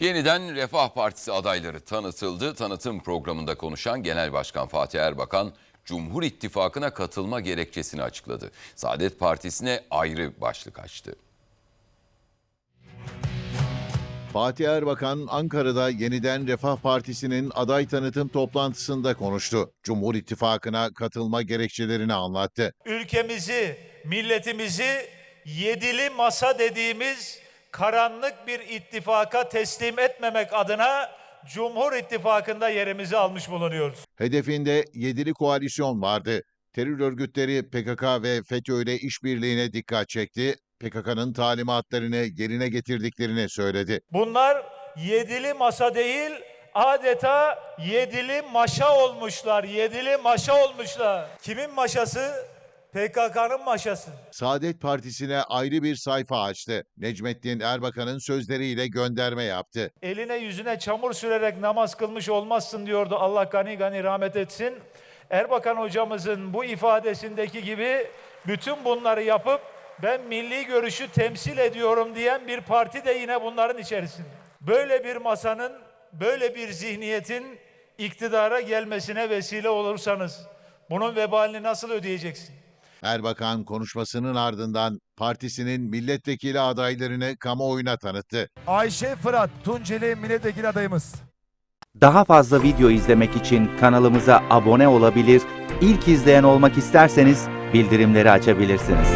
Yeniden Refah Partisi adayları tanıtıldı. Tanıtım programında konuşan Genel Başkan Fatih Erbakan, Cumhur İttifakı'na katılma gerekçesini açıkladı. Saadet Partisi'ne ayrı başlık açtı. Fatih Erbakan Ankara'da yeniden Refah Partisi'nin aday tanıtım toplantısında konuştu. Cumhur İttifakı'na katılma gerekçelerini anlattı. ülkemizi, milletimizi yedili masa dediğimiz karanlık bir ittifaka teslim etmemek adına Cumhur İttifakı'nda yerimizi almış bulunuyoruz. Hedefinde yedili koalisyon vardı. Terör örgütleri PKK ve FETÖ ile işbirliğine dikkat çekti. PKK'nın talimatlarını yerine getirdiklerini söyledi. Bunlar yedili masa değil, adeta yedili maşa olmuşlar. Yedili maşa olmuşlar. Kimin maşası? PKK'nın maşası. Saadet Partisi'ne ayrı bir sayfa açtı. Necmettin Erbakan'ın sözleriyle gönderme yaptı. eline yüzüne çamur sürerek namaz kılmış olmazsın diyordu. Allah gani gani rahmet etsin. Erbakan hocamızın bu ifadesindeki gibi bütün bunları yapıp ben milli görüşü temsil ediyorum diyen bir parti de yine bunların içerisinde. Böyle bir masanın, böyle bir zihniyetin iktidara gelmesine vesile olursanız bunun vebalini nasıl ödeyeceksin? Erbakan konuşmasının ardından partisinin milletvekili adaylarını kamuoyuna tanıttı. Ayşe Fırat Tunceli milletvekili adayımız. Daha fazla video izlemek için kanalımıza abone olabilir, ilk izleyen olmak isterseniz bildirimleri açabilirsiniz.